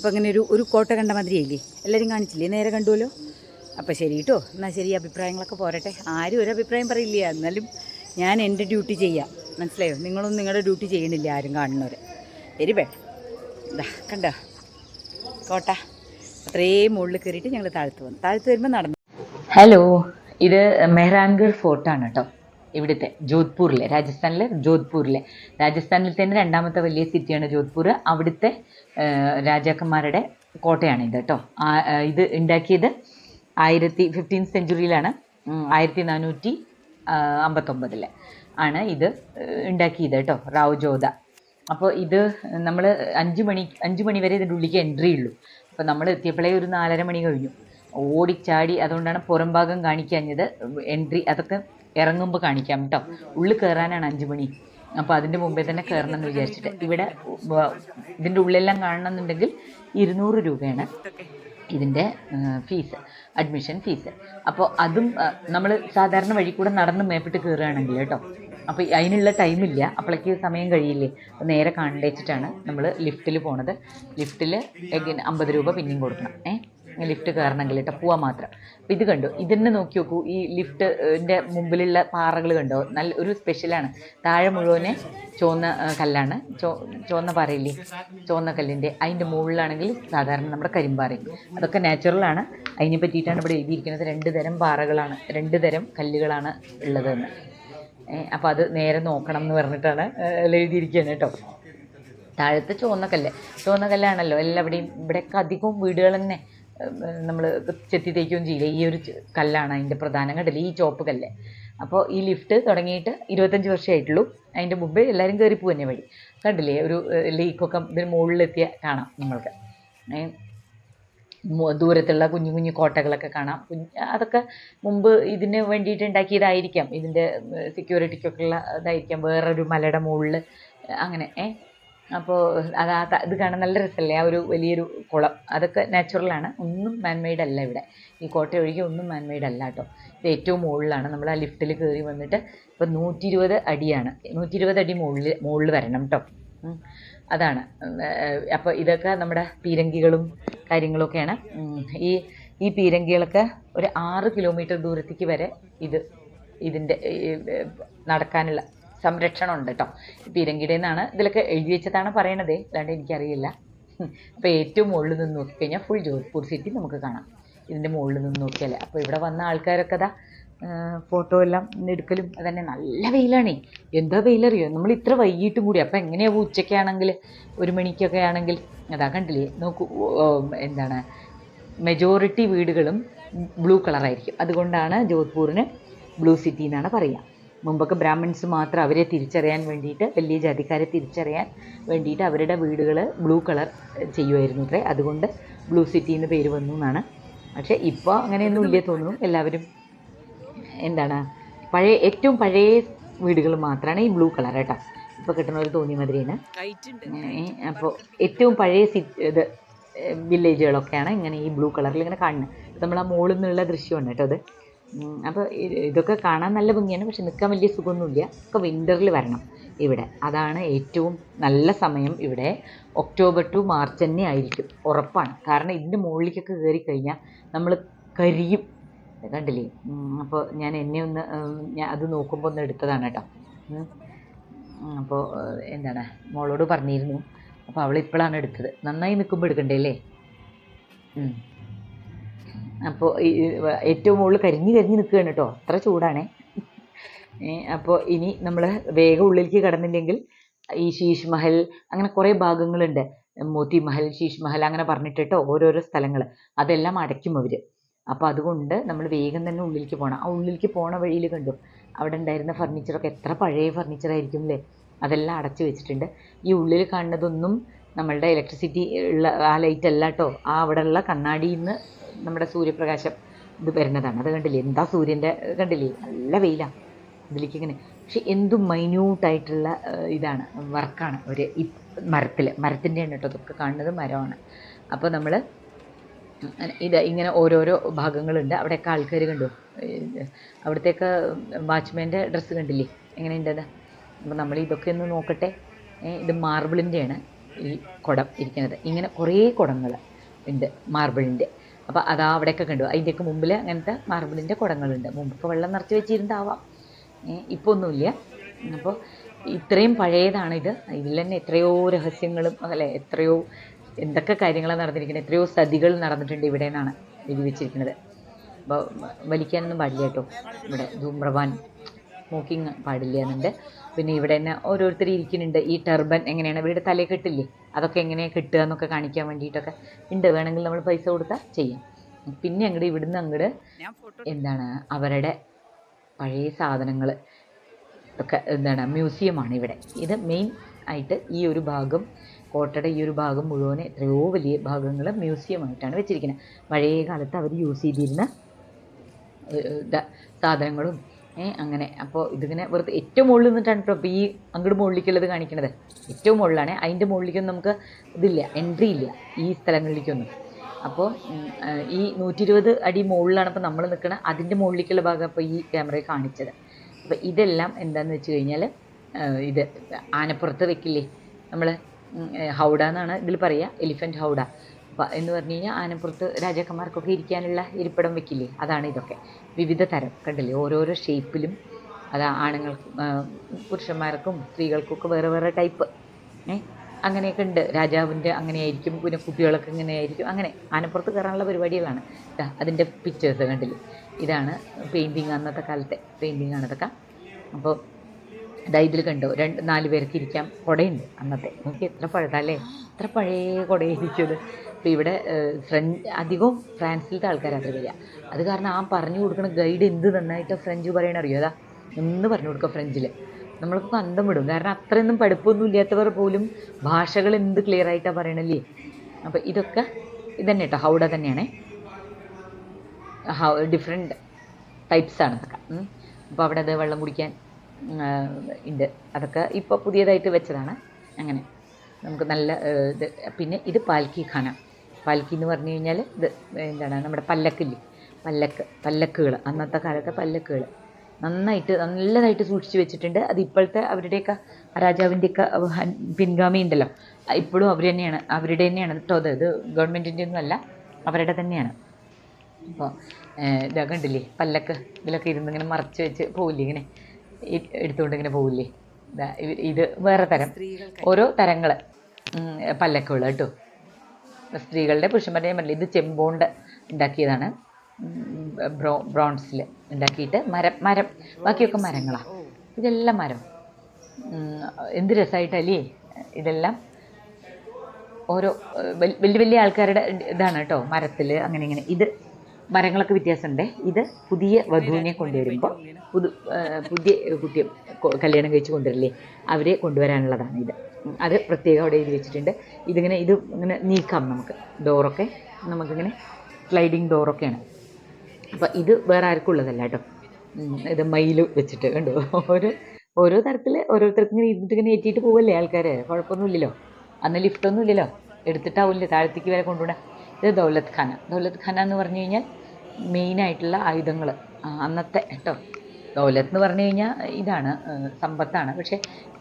അപ്പോൾ അങ്ങനെ ഒരു ഒരു കോട്ട കണ്ട മാതിരിയല്ലേ എല്ലാവരും കാണിച്ചില്ലേ? നേരെ കണ്ടുവല്ലോ? അപ്പോൾ ശരി കേട്ടോ എന്നാൽ ശരി അഭിപ്രായങ്ങളൊക്കെ പോരട്ടെ. ആരും ഒരു അഭിപ്രായം പറയില്ല. എന്നാലും ഞാൻ എന്റെ ഡ്യൂട്ടി ചെയ്യാം. മനസ്സിലായോ? നിങ്ങളൊന്നും നിങ്ങളുടെ ഡ്യൂട്ടി ചെയ്യണില്ല ആരും കാണുന്നവരെ. വെരി ഇതാ കണ്ടോ? കോട്ട. അത്രയും മുകളിൽ കയറിയിട്ട് ഞങ്ങൾ താഴ്ത്ത് വന്നു. താഴ്ത്ത് വരുമ്പോൾ നടന്നു. ഹലോ ഇത് മെഹ്റാൻഗർ ഫോർട്ടാണ് കേട്ടോ ഇവിടുത്തെ ജോധ്പൂരിലെ രാജസ്ഥാനിലെ ജോധ്പൂരിലെ. രാജസ്ഥാനിൽ തന്നെ രണ്ടാമത്തെ വലിയ സിറ്റിയാണ് ജോധ്പൂർ. അവിടുത്തെ രാജാക്കന്മാരുടെ കോട്ടയാണ് ഇത് കേട്ടോ ഇത് ഉണ്ടാക്കിയത് ആയിരത്തി ഫിഫ്റ്റീൻ സെഞ്ചുറിയിലാണ് ആയിരത്തി നാനൂറ്റി അമ്പത്തൊമ്പതിൽ ആണ് ഇത് ഉണ്ടാക്കിയത് കേട്ടോ റാവു ജോധ. അപ്പോൾ ഇത് നമ്മൾ അഞ്ച് മണി അഞ്ച് മണി വരെ ഇതിന്റെ ഉള്ളിലേക്ക് എൻട്രി ഉള്ളൂ. അപ്പോൾ നമ്മൾ എത്തിയപ്പോഴേ ഒരു നാലര മണി കഴിഞ്ഞു. ഓടിച്ചാടി അതുകൊണ്ടാണ് പുറം ഭാഗം കാണിക്കാഞ്ഞത്. എൻട്രി അതൊക്കെ ഇറങ്ങുമ്പോൾ കാണിക്കാം കേട്ടോ ഉള്ളിൽ കയറാനാണ് അഞ്ച് മണി. അപ്പോൾ അതിന്റെ മുമ്പേ തന്നെ കയറണം എന്ന് വിചാരിച്ചിട്ട് ഇവിടെ ഇതിന്റെ ഉള്ളിലെല്ലാം കാണണമെന്നുണ്ടെങ്കിൽ ഇരുന്നൂറ് രൂപയാണ് ഇതിന്റെ ഫീസ് അഡ്മിഷൻ ഫീസ് അപ്പോൾ അതും നമ്മൾ സാധാരണ വഴി കൂടെ നടന്ന് മേപ്പിട്ട് കയറുകയാണെങ്കിൽ കേട്ടോ അപ്പോൾ അതിനുള്ള ടൈമില്ല അപ്പോഴേക്ക് സമയം കഴിയില്ലേ? അപ്പോൾ നേരെ കണ്ടേച്ചിട്ടാണ് നമ്മൾ ലിഫ്റ്റിൽ പോണത്. ലിഫ്റ്റിൽ അമ്പത് രൂപ പിന്നെയും കൊടുക്കണം. ഏ? ലിഫ്റ്റ് കയറണമെങ്കിൽ കേട്ടോ പോവാൻ മാത്രം. അപ്പം ഇത് കണ്ടു? ഇതിനെ നോക്കി നോക്കൂ. ഈ ലിഫ്റ്റിന്റെ മുമ്പിലുള്ള പാറകൾ കണ്ടോ? നല്ല ഒരു സ്പെഷ്യലാണ് താഴെ മുഴുവനെ ചുവന്ന കല്ലാണ്. ചോ ചുവന്ന പാറയില്ലേ? ചുവന്ന കല്ലിന്റെ അതിന്റെ മുകളിലാണെങ്കിൽ സാധാരണ നമ്മുടെ കരിമ്പാറയും അതൊക്കെ നാച്ചുറലാണ് അതിനെ പറ്റിയിട്ടാണ് ഇവിടെ എഴുതിയിരിക്കുന്നത്. രണ്ട് തരം പാറകളാണ്. രണ്ട് തരം കല്ലുകളാണ് ഉള്ളതെന്ന്. അപ്പോൾ അത് നേരെ നോക്കണം എന്ന് പറഞ്ഞിട്ടാണ് എഴുതിയിരിക്കുകയാണ് കേട്ടോ താഴത്തെ ചുവന്ന കല്ല്. ചുവന്ന കല്ലാണല്ലോ. എല്ലാവിടെയും ഇവിടെയൊക്കെ അധികവും വീടുകൾ തന്നെ. നമ്മൾ ചെത്തി തേക്കുകയും ചെയ്യില്ല? ഈ ഒരു കല്ലാണ് അതിന്റെ പ്രധാനം. കണ്ടില്ലേ? ഈ ചോപ്പ് കല്ല്. അപ്പോൾ ഈ ലിഫ്റ്റ് തുടങ്ങിയിട്ട് ഇരുപത്തഞ്ച് വർഷമായിട്ടുള്ളൂ. അതിന്റെ മുമ്പേ എല്ലാവരും കയറി തന്നെ വഴി. കണ്ടില്ലേ? ഒരു ലീക്കൊക്കെ ഇതിന് മുകളിലെത്തിയ കാണാം നമ്മൾക്ക്. ദൂരത്തുള്ള കുഞ്ഞു കുഞ്ഞു കോട്ടകളൊക്കെ കാണാം. അതൊക്കെ മുമ്പ് ഇതിന് വേണ്ടിയിട്ട് ഉണ്ടാക്കിയതായിരിക്കാം. ഇതിന്റെ സെക്യൂരിറ്റിക്കൊക്കെ ഉള്ള ഇതായിരിക്കാം. വേറൊരു മലയുടെ മുകളിൽ അങ്ങനെ ഏ. അപ്പോൾ അത് ആ ഇത് കാണാൻ നല്ല രസമല്ലേ ആ ഒരു വലിയൊരു കുളം. അതൊക്കെ നാച്ചുറലാണ് ഒന്നും മാൻമെയ്ഡ് അല്ല ഇവിടെ. ഈ കോട്ട ഒഴികെ ഒന്നും മാൻമെയ്ഡ് അല്ല കേട്ടോ ഇത് ഏറ്റവും മുകളിലാണ്. നമ്മൾ ആ ലിഫ്റ്റിൽ കയറി വന്നിട്ട് ഇപ്പം നൂറ്റി ഇരുപത് അടിയാണ്. നൂറ്റി ഇരുപത് അടി മുകളിൽ മുകളിൽ വരണം കേട്ടോ അതാണ്. അപ്പോൾ ഇതൊക്കെ നമ്മുടെ പീരങ്കികളും കാര്യങ്ങളൊക്കെയാണ്. ഈ ഈ പീരങ്കികളൊക്കെ ഒരു ആറ് കിലോമീറ്റർ ദൂരത്തേക്ക് വരെ ഇത് ഇതിന്റെ നടക്കാനുള്ള സംരക്ഷണം ഉണ്ട് കേട്ടോ പീരങ്കിയുടെ നിന്നാണ് ഇതിലൊക്കെ എഴുതി വെച്ചതാണ് പറയണത്. അല്ലാണ്ട് എനിക്കറിയില്ല. അപ്പോൾ ഏറ്റവും മുകളിൽ നിന്ന് നോക്കിക്കഴിഞ്ഞാൽ ഫുൾ ജോധ്പൂർ സിറ്റി നമുക്ക് കാണാം. ഇതിന്റെ മുകളിൽ നിന്ന് നോക്കിയാൽ അപ്പോൾ ഇവിടെ വന്ന ആൾക്കാരൊക്കെ അതാ ഫോട്ടോ എല്ലാം എടുക്കലും അതന്നെ നല്ല വെയിലാണേ. എന്താ വെയിലറിയോ? നമ്മൾ ഇത്ര വൈകിട്ടും കൂടി. അപ്പോൾ എങ്ങനെയാവും ഉച്ചയ്ക്കാണെങ്കിൽ ഒരു മണിക്കൊക്കെ ആണെങ്കിൽ? അതാ കണ്ടില്ലേ? നോക്കൂ എന്താണ്? മെജോറിറ്റി വീടുകളും ബ്ലൂ കളറായിരിക്കും അതുകൊണ്ടാണ് ജോധ്പൂരിന് ബ്ലൂ സിറ്റി എന്നാണ് പറയുക മുമ്പൊക്കെ ബ്രാഹ്മിൺസ് മാത്രം അവരെ തിരിച്ചറിയാൻ വേണ്ടിയിട്ട് വലിയ ജാതിക്കാരെ തിരിച്ചറിയാൻ വേണ്ടിയിട്ട് അവരുടെ വീടുകൾ ബ്ലൂ കളർ ചെയ്യുമായിരുന്നു അത്രേ. അതുകൊണ്ട് ബ്ലൂ സിറ്റി എന്ന് പേര് വന്നു എന്നാണ്. പക്ഷേ ഇപ്പോൾ അങ്ങനെയൊന്നും ഇല്ലേ തോന്നുന്നു. എല്ലാവരും എന്താണ് പഴയ ഏറ്റവും പഴയ വീടുകൾ മാത്രമാണ് ഈ ബ്ലൂ കളർ കേട്ടോ. ഇപ്പോൾ കിട്ടുന്ന ഒരു തോന്നിയ മാതിരിയാണ്. അപ്പോൾ ഏറ്റവും പഴയ സി ഇത് വില്ലേജുകളൊക്കെയാണ് ഇങ്ങനെ ഈ ബ്ലൂ കളറിൽ ഇങ്ങനെ കാണുന്നത്. നമ്മൾ ആ മുകളിൽ നിന്നുള്ള ദൃശ്യമാണ് കേട്ടോ അത്. അപ്പോൾ ഇതൊക്കെ കാണാൻ നല്ല ഭംഗിയാണ് പക്ഷെ നിൽക്കാൻ വലിയ സുഖമൊന്നുമില്ല. ഒക്കെ വിന്ററിൽ വരണം ഇവിടെ. അതാണ് ഏറ്റവും നല്ല സമയം ഇവിടെ. ഒക്ടോബർ ടു മാർച്ച് തന്നെ ആയിരിക്കും. ഉറപ്പാണ്. കാരണം ഇതിന്റെ മുകളിലേക്കൊക്കെ കയറി കഴിഞ്ഞാൽ നമ്മൾ കരിയും. കണ്ടില്ലേ? അപ്പോൾ ഞാൻ എന്നെ ഒന്ന് ഞാൻ അത് നോക്കുമ്പോൾ ഒന്ന് എടുത്തതാണ് കേട്ടോ. അപ്പോൾ എന്താണ്? മോളോട് പറഞ്ഞിരുന്നു. അപ്പോൾ അവൾ ഇപ്പോഴാണ് എടുത്തത്. നന്നായി നിൽക്കുമ്പോൾ എടുക്കണ്ടേ അല്ലേ. അപ്പോൾ ഏറ്റവും മുകളിൽ കരിഞ്ഞ് കരിഞ്ഞ് നിൽക്കുകയാണ് കേട്ടോ. അത്ര ചൂടാണേ. അപ്പോൾ ഇനി നമ്മൾ വേഗം ഉള്ളിലേക്ക് കടന്നില്ലെങ്കിൽ ഈ ശീഷ് മഹൽ അങ്ങനെ കുറേ ഭാഗങ്ങളുണ്ട്. മോത്തി മഹൽ ശീഷ് മഹൽ അങ്ങനെ പറഞ്ഞിട്ട് കേട്ടോ ഓരോരോ സ്ഥലങ്ങൾ അതെല്ലാം അടയ്ക്കും അവർ അപ്പോൾ അതുകൊണ്ട് നമ്മൾ വേഗം തന്നെ ഉള്ളിലേക്ക് പോകണം ആ ഉള്ളിലേക്ക് പോണ വഴിയിൽ കണ്ടു അവിടെ ഉണ്ടായിരുന്ന ഫർണിച്ചറൊക്കെ എത്ര പഴയ ഫർണിച്ചർ ആയിരിക്കും അല്ലേ അതെല്ലാം അടച്ചു വെച്ചിട്ടുണ്ട്. ഈ ഉള്ളിൽ കാണുന്നതൊന്നും നമ്മളുടെ ഇലക്ട്രിസിറ്റി ഉള്ള ആ ലൈറ്റ് അല്ല കേട്ടോ. ആ അവിടെയുള്ള കണ്ണാടിയിൽ നിന്ന് നമ്മുടെ സൂര്യപ്രകാശം ഇത് വരുന്നതാണ്. അത് കണ്ടില്ലേ? എന്താ സൂര്യന്റെ കണ്ടില്ലേ? നല്ല വെയിലാണ് ഇതിലേക്ക് ഇങ്ങനെ. പക്ഷെ എന്തും മൈന്യൂട്ടായിട്ടുള്ള ഇതാണ് വർക്കാണ് ഒരു മരത്തിൽ മരത്തിന്റെയാണ് കേട്ടോ ഇതൊക്കെ കാണുന്നത് മരമാണ്. അപ്പോൾ നമ്മൾ ഇത് ഇങ്ങനെ ഓരോരോ ഭാഗങ്ങളുണ്ട്. അവിടെയൊക്കെ ആൾക്കാർ കണ്ടു? അവിടത്തേക്ക് വാച്ച്മാന്റെ ഡ്രസ്സ് കണ്ടില്ലേ? എങ്ങനെയുണ്ടത് അപ്പോൾ നമ്മൾ ഇതൊക്കെ ഒന്ന് നോക്കട്ടെ. ഇത് മാർബിളിന്റെയാണ് ഈ കുടം ഇരിക്കുന്നത്. ഇങ്ങനെ കുറേ കുടങ്ങൾ ഉണ്ട് മാർബിളിന്റെ. അപ്പോൾ അതാ അവിടെയൊക്കെ കണ്ടു. അതിന്റെയൊക്കെ മുമ്പിൽ അങ്ങനത്തെ മാർബിളിന്റെ കുടങ്ങളുണ്ട്. മുമ്പൊക്കെ വെള്ളം നിറച്ച് വെച്ചിരുന്നാവാം ഇപ്പോൾ ഒന്നുമില്ല. അപ്പോൾ ഇത്രയും പഴയതാണിത്. ഇത് ഇതിൽ തന്നെ എത്രയോ രഹസ്യങ്ങളും അല്ലെ എത്രയോ എന്തൊക്കെ കാര്യങ്ങളാണ് നടന്നിരിക്കുന്നത് എത്രയോ സതികൾ നടന്നിട്ടുണ്ട് ഇവിടെ നിന്നാണ് എഴുതി വെച്ചിരിക്കുന്നത്. അപ്പോൾ വലിക്കാനൊന്നും പാടില്ല കേട്ടോ. ഇവിടെ ധൂമ്രപാൻ സ്മോക്കിംഗ് പാടില്ല എന്നുണ്ട് പിന്നെ ഇവിടെ തന്നെ ഓരോരുത്തർ ഇരിക്കുന്നുണ്ട്. ഈ ടർബൻ എങ്ങനെയാണ്? ഇവരുടെ തലയിൽ കെട്ടില്ലേ അതൊക്കെ എങ്ങനെയാണ് കെട്ടുക എന്നൊക്കെ കാണിക്കാൻ വേണ്ടിയിട്ടൊക്കെ ഉണ്ട്. വേണമെങ്കിൽ നമ്മൾ പൈസ കൊടുത്താൽ ചെയ്യാം. പിന്നെ അങ്ങോട്ട് ഇവിടുന്ന് അങ്ങോട്ട് എന്താണ്? അവരുടെ പഴയ സാധനങ്ങൾ ഒക്കെ എന്താണ്? മ്യൂസിയമാണ് ഇവിടെ. ഇത് മെയിൻ ആയിട്ട് ഈ ഒരു ഭാഗം കോട്ടയുടെ ഈ ഒരു ഭാഗം മുഴുവൻ എത്രയോ വലിയ ഭാഗങ്ങൾ മ്യൂസിയമായിട്ടാണ് വെച്ചിരിക്കുന്നത്. പഴയ കാലത്ത് അവർ യൂസ് ചെയ്തിരുന്ന സാധനങ്ങളും അങ്ങനെ. അപ്പോൾ ഇതിങ്ങനെ വെറുതെ ഏറ്റവും മുകളിൽ നിന്നിട്ടാണ് കേട്ടോ ഇപ്പോൾ ഈ അങ്ങോട്ട് മുകളിലേക്കുള്ളത് കാണിക്കുന്നത് ഏറ്റവും മുകളിലാണ്. അതിന്റെ മുകളിലേക്കൊന്നും നമുക്ക് ഇതില്ല എൻട്രി ഇല്ല ഈ സ്ഥലങ്ങളിലേക്കൊന്നും. അപ്പോൾ ഈ നൂറ്റി ഇരുപത് അടി മുകളിലാണ് ഇപ്പോൾ നമ്മൾ നിൽക്കുന്നത് അതിന്റെ മുകളിലേക്കുള്ള ഭാഗം അപ്പോൾ ഈ ക്യാമറയിൽ കാണിച്ചത്. അപ്പോൾ ഇതെല്ലാം എന്താണെന്ന് വെച്ച് കഴിഞ്ഞാൽ ഇത് ആനപ്പുറത്ത് വെക്കില്ലേ നമ്മൾ ഹൗഡ എന്നാണ് ഇതിൽ പറയുക എലിഫന്റ് ഹൗഡ. എന്ന് പറഞ്ഞു കഴിഞ്ഞാൽ ആനപ്പുറത്ത് രാജാക്കന്മാർക്കൊക്കെ ഇരിക്കാനുള്ള ഇരിപ്പിടം വെക്കില്ലേ? അതാണ് ഇതൊക്കെ. വിവിധ തരം കണ്ടില്ലേ? ഓരോരോ ഷേപ്പിലും അത് ആണുങ്ങൾക്കും പുരുഷന്മാർക്കും സ്ത്രീകൾക്കൊക്കെ വേറെ വേറെ ടൈപ്പ് ഏ? അങ്ങനെയൊക്കെ ഉണ്ട്. രാജാവിന്റെ അങ്ങനെയായിരിക്കും പിന്നെ കുട്ടികളൊക്കെ ഇങ്ങനെയായിരിക്കും. അങ്ങനെ ആനപ്പുറത്ത് കയറാനുള്ള പരിപാടികളാണ്. അതിന്റെ പിക്ചേഴ്സ് കണ്ടില്ലേ? ഇതാണ് പെയിന്റിങ് അന്നത്തെ കാലത്തെ പെയിന്റിങ് ആണ് അപ്പോൾ ഇതാ ഇതിൽ കണ്ടോ? രണ്ട് നാല് പേർക്ക് ഇരിക്കാം. കുടയുണ്ട് അന്നത്തെ. നോക്കി എത്ര പഴതല്ലേ എത്ര പഴയ കുടയായിരിക്കും അപ്പോൾ ഇവിടെ ഫ്രഞ്ച് അധികവും ഫ്രാൻസിലത്തെ ആൾക്കാരാണ് വരിക. അത് കാരണം ആ പറഞ്ഞു കൊടുക്കുന്ന ഗൈഡ് എന്ത് നന്നായിട്ട് ഫ്രഞ്ച് പറയണ അറിയോ അതാ ഒന്ന് പറഞ്ഞു കൊടുക്കുക ഫ്രഞ്ചിൽ നമ്മൾക്ക് അന്തം വിടും. കാരണം അത്രയൊന്നും പഠിപ്പൊന്നും ഇല്ലാത്തവർ പോലും ഭാഷകൾ എന്ത് ക്ലിയർ ആയിട്ടാണ് പറയണല്ലേ? അപ്പോൾ ഇതൊക്കെ ഇതന്നെ കേട്ടോ ഹൗഡ തന്നെയാണേ. ഹൗ ഡിഫറെന്റ് ടൈപ്സാണ് അതൊക്കെ അപ്പോൾ അവിടെ അത് വെള്ളം കുടിക്കാൻ ഉണ്ട് അതൊക്കെ ഇപ്പോൾ പുതിയതായിട്ട് വെച്ചതാണ്. അങ്ങനെ. നമുക്ക് നല്ല ഇത് പിന്നെ ഇത് പാൽക്കി ഖാന. പാൽക്കി എന്ന് പറഞ്ഞു കഴിഞ്ഞാൽ ഇത് എന്താണ് നമ്മുടെ പല്ലക്കില്ലേ? പല്ലക്ക് പല്ലക്കുകൾ അന്നത്തെ കാലത്തെ പല്ലക്കുകൾ നന്നായിട്ട് നല്ലതായിട്ട് സൂക്ഷിച്ച് വെച്ചിട്ടുണ്ട്. അത് ഇപ്പോഴത്തെ അവരുടെയൊക്കെ രാജാവിന്റെയൊക്കെ പിൻഗാമി ഉണ്ടല്ലോ ഇപ്പോഴും അവർ തന്നെയാണ്. അവരുടെ തന്നെയാണ് കേട്ടോ അത് ഇത് ഗവൺമെന്റിന്റെ ഒന്നുമല്ല അവരുടെ തന്നെയാണ്. അപ്പോൾ ഇതാ കണ്ടില്ലേ? പല്ലക്ക് ഇതിലൊക്കെ ഇരുന്ന് ഇങ്ങനെ മറച്ച് വെച്ച് പോവില്ലേ ഇങ്ങനെ? എടുത്തുകൊണ്ട് ഇങ്ങനെ പോവില്ലേ? ഇത് വേറെ തരം. ഓരോ തരങ്ങൾ പല്ലക്കുകൾ കേട്ടോ. സ്ത്രീകളുടെ പുരുഷന്മാരുടെയും പറ്റില്ല ഇത് ചെമ്പോണ്ട് ഉണ്ടാക്കിയതാണ്. ബ്രോ ബ്രോൺസിൽ ഉണ്ടാക്കിയിട്ട് മരം മരം. ബാക്കിയൊക്കെ മരങ്ങളാണ് ഇതെല്ലാം മരം. എന്ത് രസമായിട്ടല്ലേ ഇതെല്ലാം ഓരോ വലിയ വലിയ ആൾക്കാരുടെ ഇതാണ് കേട്ടോ മരത്തിൽ അങ്ങനെ ഇങ്ങനെ. ഇത് മരങ്ങളൊക്കെ വ്യത്യാസമുണ്ട്. ഇത് പുതിയ വധുവിനെ കൊണ്ടുവരുമ്പോൾ പുതു പുതിയ കുട്ടിയെ കല്യാണം കഴിച്ച് കൊണ്ടുവരില്ലേ അവരെ കൊണ്ടുവരാനുള്ളതാണ് ഇത്. അത് പ്രത്യേകം അവിടെ എഴുതി വെച്ചിട്ടുണ്ട്. ഇതിങ്ങനെ ഇത് ഇങ്ങനെ നീക്കാം നമുക്ക്. ഡോറൊക്കെ നമുക്കിങ്ങനെ സ്ലൈഡിങ് ഡോറൊക്കെയാണ്. അപ്പോൾ ഇത് വേറെ ആർക്കും ഉള്ളതല്ല കേട്ടോ. ഇത് മയിൽ വെച്ചിട്ട് കണ്ടോ? ഓരോ ഓരോ തരത്തിൽ ഓരോരുത്തർക്കും ഇങ്ങനെ ഇരുന്നിട്ട് ഇങ്ങനെ ഏറ്റിയിട്ട് പോവല്ലേ ആൾക്കാർ കുഴപ്പമൊന്നുമില്ലല്ലോ. അന്ന് ലിഫ്റ്റൊന്നുമില്ലല്ലോ എടുത്തിട്ടാവില്ലേ താഴത്തേക്ക് വരെ കൊണ്ടുവിടാം ഇത് ദൗലത്ത് ഖാന ദൗലത്ത് ഖാന എന്ന് പറഞ്ഞു കഴിഞ്ഞാൽ മെയിനായിട്ടുള്ള ആയുധങ്ങൾ അന്നത്തെ കേട്ടോ ദൗലത്ത് എന്ന് പറഞ്ഞു കഴിഞ്ഞാൽ ഇതാണ് സമ്പത്താണ്. പക്ഷേ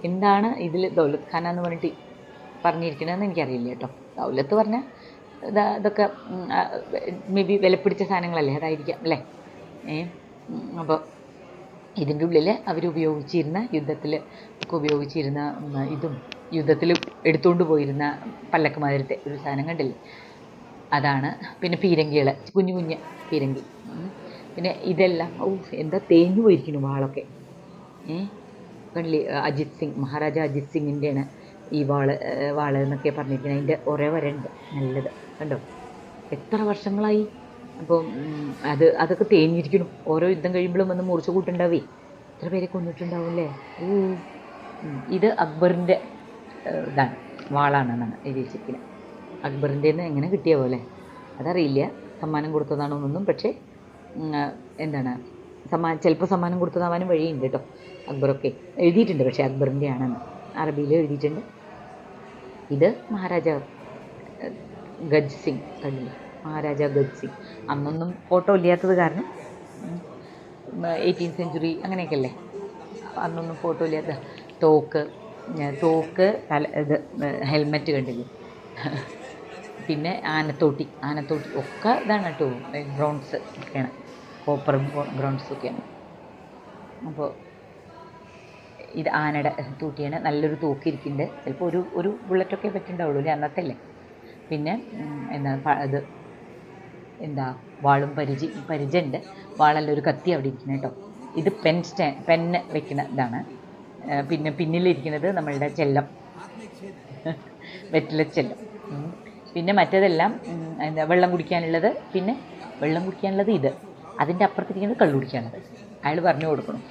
എന്താണ് ഇതിൽ ദൗലത്ത് ഖാന എന്ന് പറഞ്ഞിട്ട് പറഞ്ഞിരിക്കണമെന്ന് എനിക്കറിയില്ല കേട്ടോ. ദൗലത്ത് പറഞ്ഞാൽ ഇതാ ഇതൊക്കെ മേ ബി വിലപ്പിടിച്ച സാധനങ്ങളല്ലേ അതായിരിക്കാം അല്ലേ? ഏ അപ്പോൾ ഇതിന്റെ ഉള്ളിൽ അവർ ഉപയോഗിച്ചിരുന്ന യുദ്ധത്തിൽ ഒക്കെ ഉപയോഗിച്ചിരുന്ന ഇതും യുദ്ധത്തിൽ എടുത്തുകൊണ്ട് പോയിരുന്ന പല്ലക്ക് മാതിരത്തെ ഒരു സാധനം കണ്ടില്ലേ? അതാണ്. പിന്നെ പീരങ്കികൾ കുഞ്ഞു കുഞ്ഞ് പീരങ്കി. പിന്നെ ഇതെല്ലാം ഓ എന്താ തേഞ്ഞു പോയിരിക്കുന്നു വാളൊക്കെ. കണ്ടില്ലേ അജിത് സിംഗ് മഹാരാജ അജിത് സിംഗിന്റെയാണ് ഈ വാൾ വാൾ എന്നൊക്കെ പറഞ്ഞിരിക്കുന്നത്. അതിന്റെ ഒരേ വരണ്ട് നല്ലത്. കണ്ടോ? എത്ര വർഷങ്ങളായി? അപ്പം അത് അതൊക്കെ തേഞ്ഞിരിക്കുന്നു. ഓരോ യുദ്ധം കഴിയുമ്പോഴും വന്ന് മുറിച്ച് കൂട്ടുണ്ടാവേ എത്ര പേരെ കൊന്നിട്ടുണ്ടാവും അല്ലേ? ഇത് അക്ബറിന്റെ ഇതാണ് വാളാണെന്നാണ് എഴുതി വെച്ചിരിക്കുന്നത് അക്ബറിന്റെ എങ്ങനെ കിട്ടിയ പോലെ അതറിയില്ല. സമ്മാനം കൊടുത്തതാണോ എന്നൊന്നും പക്ഷേ എന്താണ് സമ്മാനം ചിലപ്പോൾ സമ്മാനം കൊടുത്തതാവാനും വഴിയുണ്ട് കേട്ടോ. അക്ബറൊക്കെ എഴുതിയിട്ടുണ്ട് പക്ഷേ അക്ബറിന്റെ ആണെന്ന് അറബിയിൽ എഴുതിയിട്ടുണ്ട്. ഇത് മഹാരാജ ഗജ് സിംഗ് കണ്ടില്ലേ? മഹാരാജ ഗജ് സിംഗ്. അന്നൊന്നും ഫോട്ടോ ഇല്ലാത്തത് കാരണം എയ്റ്റീൻ സെഞ്ചുറി അങ്ങനെയൊക്കെ അല്ലേ? അന്നൊന്നും ഫോട്ടോ ഇല്ലാത്ത തോക്ക് തോക്ക് തല ഇത് ഹെൽമെറ്റ് കണ്ടില്ലേ? പിന്നെ ആനത്തോട്ടി ആനത്തോട്ടി ഒക്കെ ഇതാണ് കേട്ടോ ഗ്രൗണ്ട്സ് ഒക്കെയാണ്. കോപ്പർ ഗ്രൗണ്ട്സ് ഒക്കെയാണ്. അപ്പോൾ ഇത് ആനയുടെ തൂട്ടിയാണ്. നല്ലൊരു തൂക്കിരിക്കുന്നുണ്ട് ചിലപ്പോൾ ഒരു ഒരു ബുള്ളറ്റൊക്കെ പറ്റുണ്ടാവുള്ളൂ അല്ലേ അന്നത്തെ അല്ലേ പിന്നെ എന്താ ഇത് എന്താ വാളും പരിചി പരിചയുണ്ട്. വാളല്ല ഒരു കത്തി അവിടെ ഇരിക്കുന്നത് കേട്ടോ. ഇത് പെൻ സ്റ്റാ പെന്ന് വെക്കുന്ന ഇതാണ്. പിന്നെ പിന്നിലിരിക്കുന്നത് നമ്മളുടെ ചെല്ലം. വെറ്റില ചെല്ലം. പിന്നെ മറ്റേതെല്ലാം എന്താ വെള്ളം കുടിക്കാനുള്ളത് പിന്നെ വെള്ളം കുടിക്കാനുള്ളത് ഇത്. അതിന്റെ അപ്പുറത്തിരിക്കുന്നത് കള്ളു കുടിക്കാനുള്ളത്. അയാൾ പറഞ്ഞു കൊടുക്കണം.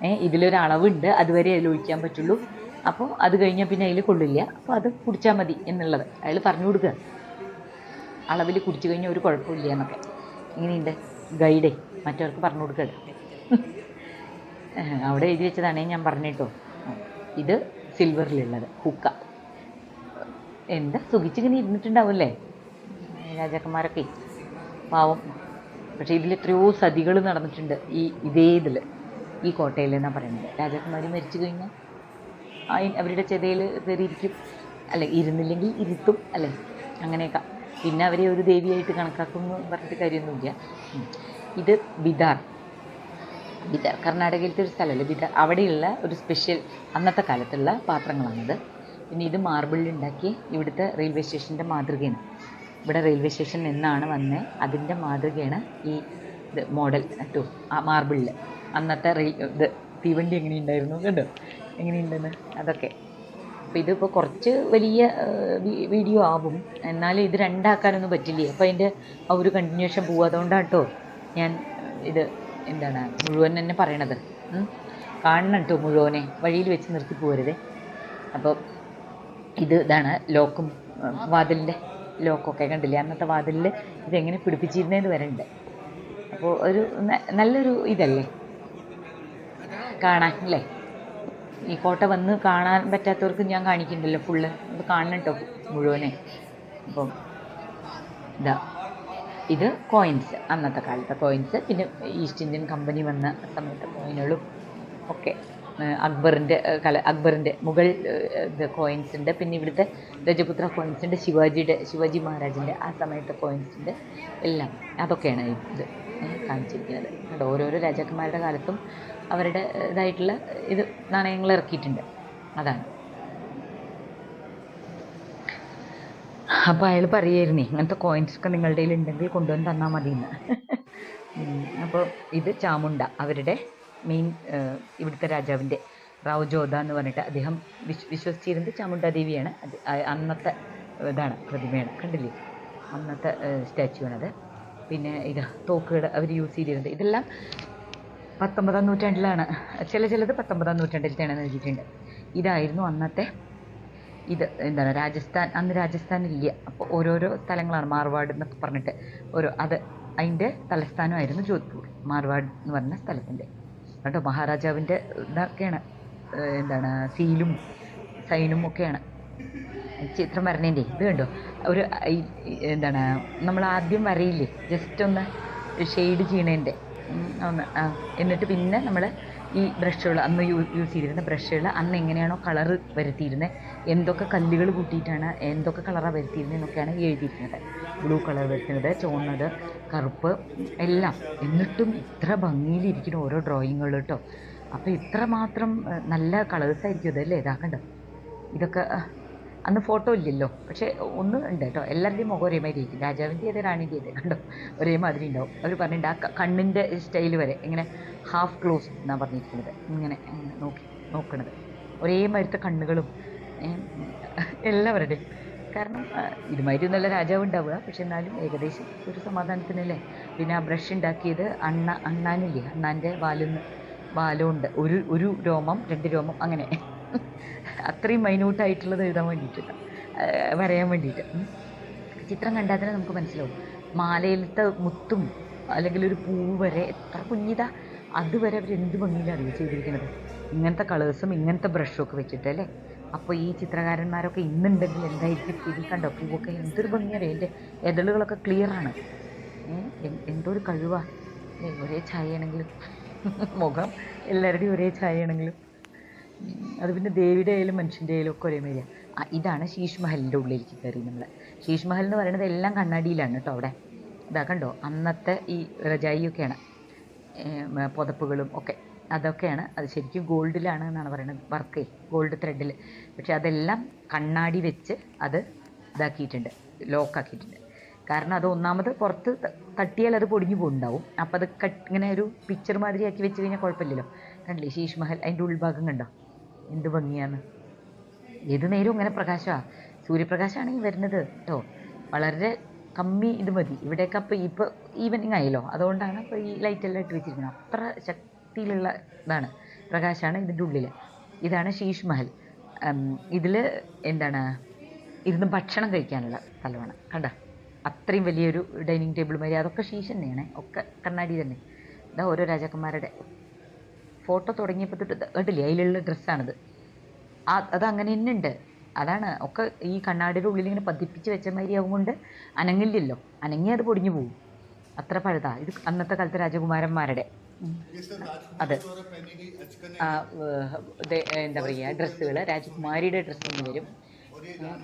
ഏഹ് ഇതിലൊരളവുണ്ട് അതുവരെ അതിൽ ഒഴിക്കാൻ പറ്റുള്ളൂ. അപ്പോൾ അത് കഴിഞ്ഞാൽ പിന്നെ അതിൽ കൊള്ളില്ല. അപ്പോൾ അത് കുടിച്ചാൽ മതി എന്നുള്ളത്. അയാൾ പറഞ്ഞു കൊടുക്കുക. അളവിൽ കുടിച്ചു കഴിഞ്ഞാൽ ഒരു കുഴപ്പമില്ല എന്നൊക്കെ. ഇങ്ങനെയുണ്ട്. ഗൈഡേ മറ്റവർക്ക് പറഞ്ഞു കൊടുക്കുക. അവിടെ എഴുതി വെച്ചതാണേ ഞാൻ പറഞ്ഞിട്ടോ ഇത് സിൽവറിലുള്ളത് ഹുക്ക. എന്താ സുഖിച്ചിങ്ങനെ ഇരുന്നിട്ടുണ്ടാവില്ലേ രാജാക്കന്മാരൊക്കെ. പാവം. പക്ഷേ ഇതിൽ എത്രയോ സതികൾ നടന്നിട്ടുണ്ട് ഈ ഇതേ ഇതിൽ ഈ കോട്ടയിൽ എന്നാണ് പറയുന്നത്. രാജാക്കന്മാർ മരിച്ചു കഴിഞ്ഞാൽ അവരുടെ ചെതയിൽ കയറിയിരിക്കും. അല്ലെ ഇരുന്നില്ലെങ്കിൽ ഇരുത്തും അല്ലേ? അങ്ങനെയൊക്കെ. പിന്നെ അവരെ ഒരു ദേവിയായിട്ട് കണക്കാക്കും എന്ന് പറഞ്ഞിട്ട് കാര്യമൊന്നുമില്ല. ഇത് ബിദാർ. ബിദാർ. കർണാടകയിലത്തെ ഒരു സ്ഥലമല്ലേ? ബിദാർ. അവിടെയുള്ള ഒരു സ്പെഷ്യൽ അന്നത്തെ കാലത്തുള്ള പാത്രങ്ങളാണിത്. പിന്നെ ഇത് മാർബിളിൽ ഉണ്ടാക്കിയ ഇവിടുത്തെ റെയിൽവേ സ്റ്റേഷന്റെ മാതൃകയാണ്. ഇവിടെ റെയിൽവേ സ്റ്റേഷൻ എന്നാണ് വന്നത് അതിന്റെ മാതൃകയാണ് ഈ ഇത് മോഡൽ ടു ആ മാർബിളിൽ അന്നത്തെ റെയിൽ ഇത് തീവണ്ടി എങ്ങനെയുണ്ടായിരുന്നു കണ്ടോ? എങ്ങനെയുണ്ടെന്ന്? അതൊക്കെ. അപ്പോൾ ഇതിപ്പോൾ കുറച്ച് വലിയ വീഡിയോ ആവും. എന്നാലും ഇത് രണ്ടാക്കാനൊന്നും പറ്റില്ല? അപ്പോൾ അതിന്റെ ആ ഒരു കണ്ടിന്യൂഷൻ പോകും കേട്ടോ ഞാൻ ഇത് എന്താണ് മുഴുവൻ തന്നെ പറയണത്. കാണണം കേട്ടോ മുഴുവനെ. വഴിയിൽ വെച്ച് നിർത്തി പോരുതേ അപ്പോൾ ഇത് ഇതാണ് ലോക്കും വാതിലിന്റെ ലോക്കൊക്കെ കണ്ടില്ലേ? അന്നത്തെ വാതിലിൽ ഇതെങ്ങനെ പിടിപ്പിച്ചിരുന്നതെന്ന് ഉണ്ട് അപ്പോൾ ഒരു നല്ലൊരു ഇതല്ലേ? കാണാൻ അല്ലേ? ഈ കോട്ട വന്ന് കാണാൻ പറ്റാത്തവർക്ക് ഞാൻ കാണിക്കുന്നുണ്ടല്ലോ ഫുള്ള് അത് കാണണം കേട്ടോ മുഴുവനെ. അപ്പം ഇതാ. ഇത് കോയിൻസ് അന്നത്തെ കാലത്തെ കോയിൻസ് പിന്നെ ഈസ്റ്റ് ഇന്ത്യൻ കമ്പനി വന്ന സമയത്തെ കോയിനുകളും ഒക്കെ. അക്ബറിന്റെ കല അക്ബറിന്റെ മുഗൾ കോയിൻസിന്റെ പിന്നെ ഇവിടുത്തെ രജപുത്ര കോയിൻസിന്റെ ശിവാജിയുടെ ശിവാജി മഹാരാജിന്റെ ആ സമയത്തെ കോയിൻസിന്റെ എല്ലാം അതൊക്കെയാണ് ഇത് കാണിച്ചിരിക്കുന്നത്. കണ്ടോ ഓരോരോ രാജാക്കന്മാരുടെ കാലത്തും അവരുടെ ഇതായിട്ടുള്ള ഇത് നാണയങ്ങൾ ഇറക്കിയിട്ടുണ്ട്. അതാണ്. അപ്പോൾ അയാൾ പറയായിരുന്നേ കോയിൻസ് ഒക്കെ നിങ്ങളുടെ കയ്യിൽ ഉണ്ടെങ്കിൽ കൊണ്ടുവന്ന് തന്നാൽ മതി എന്ന് അപ്പോൾ ഇത് ചാമുണ്ട അവരുടെ മെയിൻ ഇവിടുത്തെ രാജാവിന്റെ റാവു ജോധ എന്ന് പറഞ്ഞിട്ട് അദ്ദേഹം വിശ് വിശ്വസിച്ചിരുന്നത് ചാമുണ്ട ദേവിയാണ് അത് അന്നത്തെ ഇതാണ് പ്രതിമയാണ്. കണ്ടില്ലേ? അന്നത്തെ സ്റ്റാച്ചുവാണത് പിന്നെ ഇത് തോക്കുകൾ അവർ യൂസ് ചെയ്തിരുന്നത്. ഇതെല്ലാം പത്തൊമ്പതാം നൂറ്റാണ്ടിലാണ്. ചില ചിലത് പത്തൊമ്പതാം നൂറ്റാണ്ടിലത്തെയാണെന്ന് എഴുതിയിട്ടുണ്ട്. ഇതായിരുന്നു അന്നത്തെ ഇത് എന്താണ് രാജസ്ഥാൻ അന്ന് രാജസ്ഥാൻ ഇല്ല. അപ്പോൾ ഓരോരോ സ്ഥലങ്ങളാണ് മാർവാഡ് എന്നൊക്കെ പറഞ്ഞിട്ട് ഓരോ അത് അതിന്റെ തലസ്ഥാനമായിരുന്നു ജോധ്പൂർ മാർവാഡ് എന്ന് പറഞ്ഞ സ്ഥലത്തിന്റെ കേട്ടോ മഹാരാജാവിന്റെ ഇതൊക്കെയാണ്. എന്താണ് സീലും സൈനും ഒക്കെയാണ്. ചിത്രം വരണേന്റെ ഇത് കണ്ടോ? ഒരു എന്താണ് നമ്മൾ ആദ്യം വരയില്ലേ? ജസ്റ്റ് ഒന്ന് ഷെയ്ഡ് ചെയ്യണേന്റെ ഒന്ന് എന്നിട്ട് പിന്നെ നമ്മൾ ഈ ബ്രഷുകൾ അന്ന് യൂസ് ചെയ്തിരുന്ന ബ്രഷുകൾ അന്ന് എങ്ങനെയാണോ കളറ് വരുത്തിയിരുന്നത് എന്തൊക്കെ കല്ലുകൾ കൂട്ടിയിട്ടാണ് എന്തൊക്കെ കളറാണ് വരുത്തിയിരുന്നത് എന്നൊക്കെയാണ് എഴുതിയിരുന്നത്. ബ്ലൂ കളർ വരുത്തുന്നത് ചുവന്നത് കറുപ്പ് എല്ലാം. എന്നിട്ടും ഇത്ര ഭംഗിയിലിരിക്കുന്ന ഓരോ ഡ്രോയിങ്ങുകൾ കേട്ടോ അപ്പോൾ ഇത്ര മാത്രം നല്ല കളേഴ്സ് ആയിരിക്കും ഇതല്ലേ ഇതാക്കണ്ട? ഇതൊക്കെ അന്ന് ഫോട്ടോ ഇല്ലല്ലോ. പക്ഷേ ഒന്ന് ഉണ്ട് കേട്ടോ. എല്ലാവരുടെയും മുഖം ഒരേമാതിരി ഇരിക്കും. രാജാവിന്റെ ഏത് റാണിന്റെ ഏത് കണ്ടോ? ഒരേമാതിരി ഉണ്ടാവും. അവർ പറഞ്ഞിട്ടുണ്ട് ആ കണ്ണിന്റെ സ്റ്റൈൽ വരെ. ഇങ്ങനെ ഹാഫ് ക്ലോസ് എന്നാണ് പറഞ്ഞിരിക്കുന്നത്. ഇങ്ങനെ നോക്കി നോക്കണത്. ഒരേമാതിരത്തെ കണ്ണുകളും എല്ലാവരുടെയും. കാരണം ഇതുമാതിരി നല്ല രാജാവ് ഉണ്ടാവുക. പക്ഷെ എന്നാലും ഏകദേശം ഒരു സമാധാനത്തിനല്ലേ? പിന്നെ ആ ബ്രഷ് ഉണ്ടാക്കിയത് അണ്ണ അണ്ണാനില്ലേ? അണ്ണാന്റെ വാലുന്ന് വാലുണ്ട് ഒരു ഒരു രോമം രണ്ട് രോമം അങ്ങനെ. അത്രയും മൈന്യൂട്ടായിട്ടുള്ളത് എഴുതാൻ വേണ്ടിയിട്ട് വരയാൻ വേണ്ടിയിട്ട്. ചിത്രം കണ്ടാൽ തന്നെ നമുക്ക് മനസ്സിലാവും. മാലയിലത്തെ മുത്തും അല്ലെങ്കിൽ ഒരു പൂ വരെ എത്ര കുഞ്ഞിതാ. അതുവരെ അവർ എന്ത് ഭംഗിയിലാണ് അറിയോ ചെയ്തിരിക്കുന്നത്. ഇങ്ങനത്തെ കളേഴ്സും ഇങ്ങനത്തെ ബ്രഷും ഒക്കെ വെച്ചിട്ട് അല്ലേ? അപ്പോൾ ഈ ചിത്രകാരന്മാരൊക്കെ ഇന്നുണ്ടെങ്കിൽ എന്തായിരിക്കും ഇതിൽ കണ്ടോ? പൂവൊക്കെ എന്തൊരു ഭംഗിയറിയാം എന്റെ എതളുകളൊക്കെ ക്ലിയറാണ് എന്തോ ഒരു കഴിവാണ് ഒരേ ചായയാണെങ്കിലും മുഖം എല്ലാവരുടെയും ഒരേ ചായയാണെങ്കിലും. അത് പിന്നെ ദേവിയുടെ ആയാലും മനുഷ്യന്റെ ആയാലും ഒക്കെ ഒരേ മാതിരിയാണ് ഇതാണ് ശീഷ് മഹലിന്റെ ഉള്ളിലേക്ക് കയറി നമ്മൾ ശീഷ് മഹൽ എന്ന് പറയുന്നത് എല്ലാം കണ്ണാടിയിലാണ് കേട്ടോ അവിടെ. ഇതാ കണ്ടോ? അന്നത്തെ ഈ റജായിയൊക്കെയാണ് പുതപ്പുകളും ഒക്കെ. അതൊക്കെയാണ്. അത് ശരിക്കും ഗോൾഡിലാണ് എന്നാണ് പറയുന്നത്. വർക്ക് ഗോൾഡ് ത്രെഡിൽ പക്ഷെ അതെല്ലാം കണ്ണാടി വെച്ച് അത് ഇതാക്കിയിട്ടുണ്ട്. ലോക്കാക്കിയിട്ടുണ്ട്. കാരണം അത് ഒന്നാമത് പുറത്ത് തട്ടിയാൽ അത് പൊടിഞ്ഞു പോകുന്നുണ്ടാവും അപ്പോൾ അത് കട്ട് ഇങ്ങനെ ഒരു പിക്ചർ മാതിരി ആക്കി വെച്ച് കഴിഞ്ഞാൽ കുഴപ്പമില്ലല്ലോ. കണ്ടില്ലേ? ശീഷ് മഹൽ അതിന്റെ ഉൾഭാഗം കണ്ടോ? എന്ത് ഭംഗിയാണ്? ഏത് നേരവും ഇങ്ങനെ പ്രകാശമാണ് സൂര്യപ്രകാശമാണെങ്കിൽ വരുന്നത് കേട്ടോ വളരെ കമ്മി ഇത് മതി. ഇവിടെയൊക്കെ അപ്പോൾ ഇപ്പോൾ ഈവനിങ് ആയല്ലോ. അതുകൊണ്ടാണ് ഇപ്പോൾ ഈ ലൈറ്റെല്ലാം ഇട്ട് വെച്ചിരിക്കുന്നത്. അത്ര ശക്തിയിലുള്ള ഇതാണ്. പ്രകാശമാണ് ഇതിന്റെ ഉള്ളിൽ ഇതാണ് ശീഷ് മഹൽ. ഇതിൽ എന്താണ്? ഇരുന്ന് ഭക്ഷണം കഴിക്കാനുള്ള സ്ഥലമാണ്. കണ്ട? അത്രയും വലിയൊരു ഡൈനിങ് ടേബിൾ മാതിരി. അതൊക്കെ ശീഷ് തന്നെയാണ്. ഒക്കെ കണ്ണാടി തന്നെ. ഇതാ ഓരോ രാജാക്കന്മാരുടെ ഫോട്ടോ തുടങ്ങിയപ്പോൾ തൊട്ട് കേട്ടില്ലേ അതിലുള്ള ഡ്രസ്സാണിത് ആ അത് അങ്ങനെ തന്നെ ഉണ്ട്. അതാണ് ഒക്കെ ഈ കണ്ണാടിയുടെ ഉള്ളിൽ ഇങ്ങനെ പതിപ്പിച്ച് വെച്ച മാതിരി ആവുകൊണ്ട് അനങ്ങില്ലല്ലോ. അനങ്ങി അത് പൊടിഞ്ഞു പോകും. അത്ര പഴുതാ. ഇത് അന്നത്തെ കാലത്തെ രാജകുമാരന്മാരുടെ. അതെ. എന്താ പറയുക ഡ്രസ്സുകൾ രാജകുമാരിയുടെ ഡ്രസ്സ് ഒന്ന് വരും.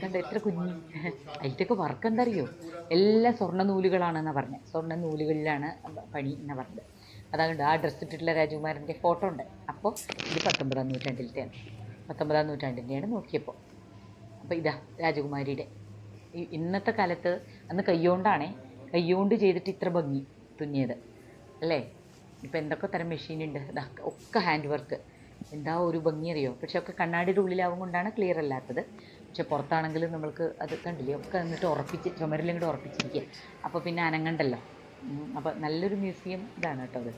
കണ്ട? എത്ര കുഞ്ഞു. അതിന്റെയൊക്കെ വർക്ക് എന്താ അറിയോ? എല്ലാം സ്വർണ നൂലുകളാണെന്നാണ് പറഞ്ഞത് സ്വർണ നൂലുകളിലാണ് പണി എന്നാണ് പറഞ്ഞത്. അതുകൊണ്ട് ആ ഡ്രസ്സ് ഇട്ടിട്ടുള്ള രാജകുമാരന്റെ ഫോട്ടോ ഉണ്ട്. അപ്പോൾ ഇത് പത്തൊമ്പതാം നൂറ്റാണ്ടിലത്തെയാണ്. പത്തൊമ്പതാം നൂറ്റാണ്ടിന്റെയാണ് നോക്കിയപ്പോൾ അപ്പോൾ ഇതാ രാജകുമാരിയുടെ. ഇന്നത്തെ കാലത്ത് അന്ന് കയ്യോണ്ടാണേ കയ്യോണ്ട് ചെയ്തിട്ട് ഇത്ര ഭംഗി തുന്നിയത്. അല്ലേ? ഇപ്പം എന്തൊക്കെ തരം മെഷീൻ ഉണ്ട്? ഇതാ ഒക്കെ ഹാൻഡ് വർക്ക് എന്താ ഒരു ഭംഗി അറിയോ? പക്ഷെ ഒക്കെ കണ്ണാടിയുടെ ഉള്ളിലാവും കൊണ്ടാണ് ക്ലിയർ അല്ലാത്തത്. പക്ഷെ പുറത്താണെങ്കിലും നമ്മൾക്ക് അത് കണ്ടില്ലേ? ഒക്കെ എന്നിട്ട് ഉറപ്പിച്ച് ചുമരിലും കൂടെ ഉറപ്പിച്ചിരിക്കുക. അപ്പോൾ പിന്നെ അനങ്ങണ്ടല്ലോ. അപ്പോൾ നല്ലൊരു മ്യൂസിയം ഇതാണ് കേട്ടോ അത്.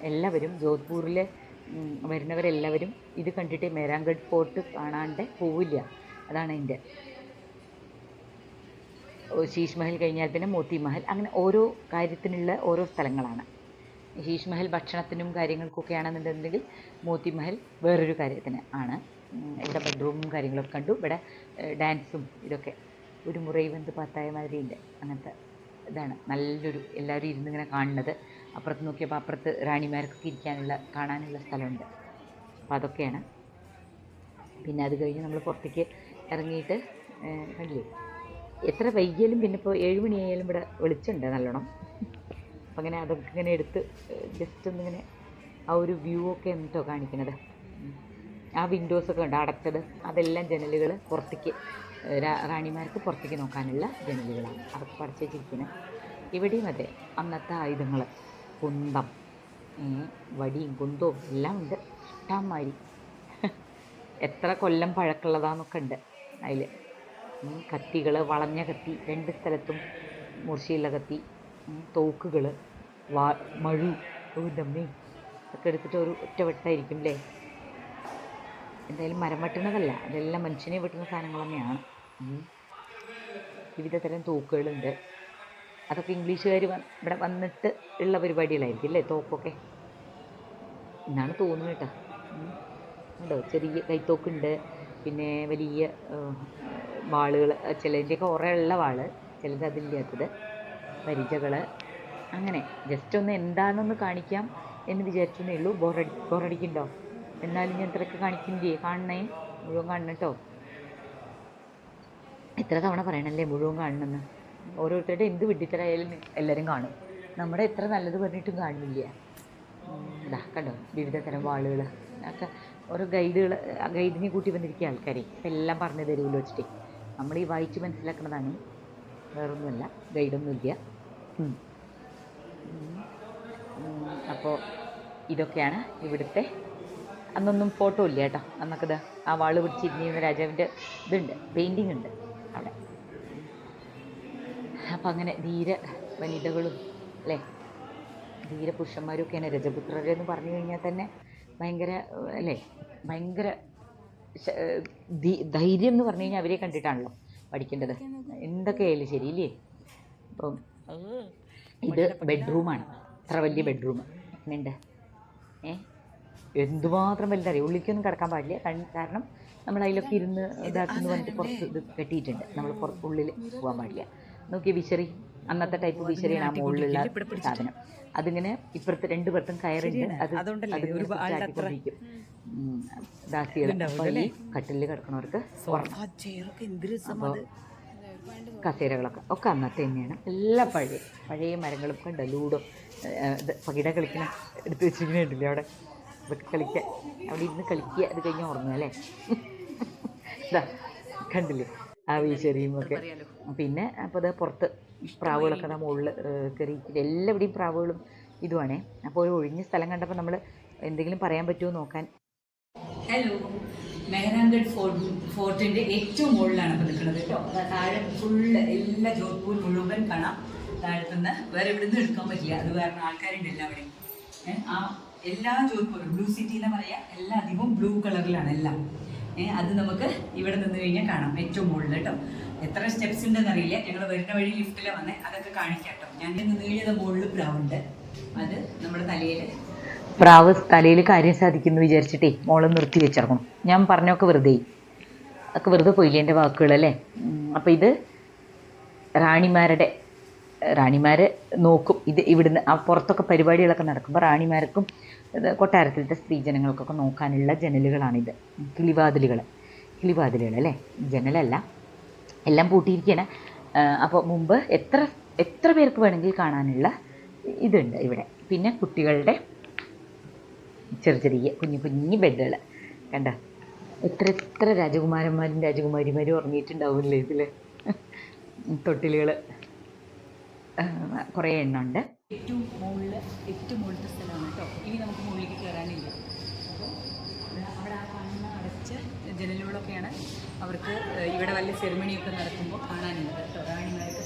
എല്ലാവരും ജോധ്പൂരിലെ ഉം, വരുന്നവരെല്ലാവരും ഇത് കണ്ടിട്ട് മേരാങ്കഡ് ഫോർട്ട് കാണാണ്ട് പോവില്ല. അതാണ് അതിന്റെ ശീഷ് മഹൽ കഴിഞ്ഞാൽ പിന്നെ മോത്തി മഹൽ അങ്ങനെ ഓരോ കാര്യത്തിനുള്ള ഓരോ സ്ഥലങ്ങളാണ്. ശീഷ് മഹൽ ഭക്ഷണത്തിനും കാര്യങ്ങൾക്കൊക്കെ ആണെന്നുണ്ടെങ്കിൽ മോത്തി മഹൽ വേറൊരു കാര്യത്തിന് ആണ്. ഇവിടെ ബെഡ്റൂമും കാര്യങ്ങളൊക്കെ കണ്ടു. ഇവിടെ ഡാൻസും ഇതൊക്കെ. ഒരു മുറൈ വന്ന് പത്തായ മാതിരി ഉണ്ട് അങ്ങനത്തെ ഇതാണ് നല്ലൊരു എല്ലാവരും ഇരുന്ന് ഇങ്ങനെ കാണുന്നത്. അപ്പുറത്ത് നോക്കിയപ്പോൾ അപ്പുറത്ത് റാണിമാർക്കൊക്കെ ഇരിക്കാനുള്ള കാണാനുള്ള സ്ഥലമുണ്ട്. അപ്പോൾ അതൊക്കെയാണ്. പിന്നെ അത് കഴിഞ്ഞ് നമ്മൾ പുറത്തേക്ക് ഇറങ്ങിയിട്ട് കണ്ടില്ലേ? എത്ര വൈകിയാലും പിന്നെ ഇപ്പോൾ ഏഴ് മണിയായാലും ഇവിടെ വെളിച്ചമുണ്ട് നല്ലോണം. അപ്പം അങ്ങനെ അതൊക്കെ ഇങ്ങനെ എടുത്ത് ജസ്റ്റ് ഒന്നിങ്ങനെ ആ ഒരു വ്യൂ ഒക്കെ എന്തോ കാണിക്കണത്. ആ വിൻഡോസൊക്കെ ഉണ്ട് അടച്ചത്. അതെല്ലാം ജനലുകൾ പുറത്തേക്ക് റാണിമാർക്ക് പുറത്തേക്ക് നോക്കാനുള്ള ജനലുകളാണ്. അവർക്ക് പടച്ചു വെച്ചിരിക്കുന്നത് ഇവിടെയും അതെ അന്നത്തെ ആയുധങ്ങൾ കുന്തം വടിയും കുന്തവും എല്ലാം ഉണ്ട്. ഇഷ്ടമാതിരി. എത്ര കൊല്ലം പഴക്കമുള്ളതാന്നൊക്കെ ഉണ്ട് അതിൽ കത്തികൾ വളഞ്ഞ കത്തി രണ്ട് സ്ഥലത്തും മുർശിയുള്ള കത്തി തോക്കുകൾ വാ മഴു ഊതമ്മേ ഒക്കെ എടുത്തിട്ട് ഒരു ഒറ്റവെട്ടായിരിക്കും അല്ലേ എന്തായാലും മരം വെട്ടുന്നതല്ല അതെല്ലാം മനുഷ്യനെ വെട്ടുന്ന സാധനങ്ങൾ തന്നെയാണ്. വിവിധ തരം തോക്കുകളുണ്ട്. അതൊക്കെ ഇംഗ്ലീഷുകാർ ഇവിടെ വന്നിട്ട് ഉള്ള പരിപാടികളായിരിക്കും അല്ലേ? തോക്കൊക്കെ. എന്നാണ് തോന്നുന്നത് കേട്ടോ. ഉണ്ടോ? ചെറിയ കൈത്തോക്കുണ്ട്. പിന്നെ വലിയ വാളുകൾ ചിലതിന്റെയൊക്കെ കുറേ ഉള്ള വാൾ. ചിലത് അതില്ലാത്തത്. പരിചകൾ അങ്ങനെ ജസ്റ്റ് ഒന്ന് എന്താണെന്നൊന്ന് കാണിക്കാം എന്ന് വിചാരിച്ചേ ഉള്ളൂ. ബോറടി ബോറടിക്കുന്നുണ്ടോ എന്നാലും ഞാൻ ഇത്രയൊക്കെ കാണിക്കുന്നില്ലേ? കാണണേ മുഴുവൻ കാണണം കേട്ടോ. എത്ര തവണ പറയണല്ലേ മുഴുവൻ കാണണമെന്ന്? ഓരോരുത്തരുടെ എന്ത് വിഡ്ഢിത്തരായാലും എല്ലാവരും കാണും. നമ്മുടെ എത്ര നല്ലത് പറഞ്ഞിട്ടും കാണുന്നില്ല ഇതാ കണ്ടോ? വിവിധ തരം വാളുകൾ ഒക്കെ ഓരോ ഗൈഡുകൾ ഗൈഡിനെ കൂട്ടി വന്നിരിക്കുക ആൾക്കാരെ. എല്ലാം പറഞ്ഞു തരുമല്ലോ വെച്ചിട്ട്. നമ്മൾ ഈ വായിച്ച് മനസ്സിലാക്കുന്നതാണ് വേറൊന്നുമല്ല ഗൈഡൊന്നുമില്ല. അപ്പോൾ ഇതൊക്കെയാണ് ഇവിടുത്തെ. അന്നൊന്നും ഫോട്ടോ ഇല്ല കേട്ടോ. അന്നൊക്കെ ഇതാ ആ വാൾ പിടിച്ചിരുന്നിരുന്ന രാജാവിന്റെ ഇതുണ്ട് പെയിന്റിംഗ് ഉണ്ട്. അവിടെ. അപ്പം അങ്ങനെ ധീര വനിതകളും അല്ലേ? ധീര പുരുഷന്മാരൊക്കെയാണ് രജപുത്രരെന്ന് പറഞ്ഞു കഴിഞ്ഞാൽ തന്നെ ഭയങ്കര അല്ലേ? ഭയങ്കര ധൈര്യം എന്ന് പറഞ്ഞു കഴിഞ്ഞാൽ അവരെ കണ്ടിട്ടാണല്ലോ പഠിക്കേണ്ടത്. എന്തൊക്കെയായാലും ശരി ഇല്ലേ? അപ്പം ഇത് ബെഡ്റൂമാണ്. അത്ര വലിയ ബെഡ്റൂം. എങ്ങനെയുണ്ട് ഏ? എന്തുമാത്രം വലുതറിയാം? ഉള്ളിലേക്കൊന്നും കിടക്കാൻ പാടില്ല. കാരണം നമ്മൾ അതിലൊക്കെ ഇരുന്ന് ഇതാക്കുന്നു പറഞ്ഞിട്ട് പുറത്ത് ഇത് കെട്ടിയിട്ടുണ്ട്. നമ്മൾ പുറത്ത് ഉള്ളിൽ പോകാൻ പാടില്ല. നോക്കിയ വിശറി. അന്നത്തെ ടൈപ്പ് വിശറിയാണ് ആ മുകളിലുള്ള സാധനം. അതിങ്ങനെ ഇപ്പുറത്ത് രണ്ട് പേർത്തും കയറുണ്ട്. അത് ആക്കിക്കൊണ്ടിരിക്കും. ദാസികൾ അപ്പോൾ ഈ കട്ടിലിൽ കിടക്കണവർക്ക് അപ്പോൾ കസേരകളൊക്കെ. ഒക്കെ അന്നത്തെ തന്നെയാണ്. എല്ലാം പഴയ പഴയ മരങ്ങളും കണ്ടോ? ലൂഡോ ഇത് പകിട കളിക്കണം എടുത്ത് വെച്ചിരിക്കുന്നുണ്ടല്ലേ അവിടെ? ഇതൊക്കെ കളിക്കാൻ അവിടെ ഇരുന്ന് കളിക്കുക അത് കഴിഞ്ഞ് ഉറങ്ങുക അല്ലേ? കണ്ടില്ലേ? ആ വീശരിയും ഒക്കെ പിന്നെ അപ്പോൾ അത് പുറത്ത് പ്രാവുകളൊക്കെ നമ്മൾ മുകളിൽ കയറി. എല്ലാവിടെയും പ്രാവുകളും ഇതുവാണേ. അപ്പോൾ ഒരു ഒഴിഞ്ഞ സ്ഥലം കണ്ടപ്പോൾ നമ്മൾ എന്തെങ്കിലും പറയാൻ പറ്റുമോ നോക്കാൻ. ഹലോ മെഹ്റാൻഗഡ് ഫോർട്ട് ഫോർട്ടിന്റെ ഏറ്റവും മുകളിലാണ് ഇപ്പോൾ നിൽക്കുന്നത് കേട്ടോ. താഴെ ഫുള്ള് എല്ലാ ജോധ്പൂർ മുഴുവൻ കാണാം. താഴത്തുനിന്ന് വേറെ ഇവിടെ നിന്ന് എടുക്കാൻ പറ്റില്ല. അത് വേറെ ആൾക്കാരുണ്ട് എല്ലാവരും ആ എല്ലാ ജോധ്പൂരും ബ്ലൂ സിറ്റി എന്ന് പറയാം എല്ലാ അധികവും ബ്ലൂ കളറിലാണ് എല്ലാം. അത് നമുക്ക് ഇവിടെ നിന്ന് കഴിഞ്ഞാൽ കാണാം ഏറ്റവും മുകളിൽ കേട്ടോ. എത്ര സ്റ്റെപ്സ് ഉണ്ടെന്ന് അറിയില്ല. ഞങ്ങൾ വരുന്ന വഴി ലിഫ്റ്റിൽ വന്നേ അതൊക്കെ കാണിക്കാം കേട്ടോ. ഞാൻ നിന്ന് കഴിഞ്ഞത് മുകളിൽ പ്രാവുണ്ട് അത് നമ്മുടെ തലയിൽ പ്രാവ് തലയിൽ കാര്യം സാധിക്കുന്നു വിചാരിച്ചിട്ടേ മോളെ നിർത്തി വെച്ചിറങ്ങണം. ഞാൻ പറഞ്ഞൊക്കെ വെറുതെ. അതൊക്കെ വെറുതെ പോയില്ലേ എന്റെ വാക്കുകളല്ലേ അപ്പോൾ ഇത് റാണിമാരുടെ റാണിമാരെ നോക്കും. ഇത് ഇവിടുന്ന് ആ പുറത്തൊക്കെ പരിപാടികളൊക്കെ നടക്കുമ്പോൾ റാണിമാർക്കും കൊട്ടാരത്തിലത്തെ സ്ത്രീജനങ്ങൾക്കൊക്കെ നോക്കാനുള്ള ജനലുകളാണിത്. കിളിവാതിലുകൾ. കിളിവാതിലുകൾ അല്ലേ? ജനലല്ല. എല്ലാം പൂട്ടിയിരിക്കുകയാണ് അപ്പോൾ മുമ്പ് എത്ര എത്ര പേർക്ക് വേണമെങ്കിൽ കാണാനുള്ള ഇതുണ്ട് ഇവിടെ. പിന്നെ കുട്ടികളുടെ ചെറിയ ചെറിയ കുഞ്ഞു കുഞ്ഞു ബെഡുകൾ. കണ്ട? എത്ര എത്ര രാജകുമാരന്മാരും രാജകുമാരിമാരും ഉറങ്ങിയിട്ടുണ്ടാവില്ലേ ഇതിൽ തൊട്ടിലുകൾ. കുറേ എണ്ണമുണ്ട്. ഏറ്റവും മുകളിൽ ഏറ്റവും മുകളിലത്തെ സ്ഥലമാണ് കേട്ടോ ഇനി നമുക്ക് മുകളിലേക്ക് കയറാനില്ല അപ്പോൾ അവിടെ ആ കാണുന്ന അടച്ച ജനലുകളൊക്കെയാണ് അവർക്ക് ഇവിടെ വലിയ സെറിമണിയൊക്കെ നടത്തുമ്പോൾ കാണാനുള്ളത് കേട്ടോ. റാണിമാർക്ക്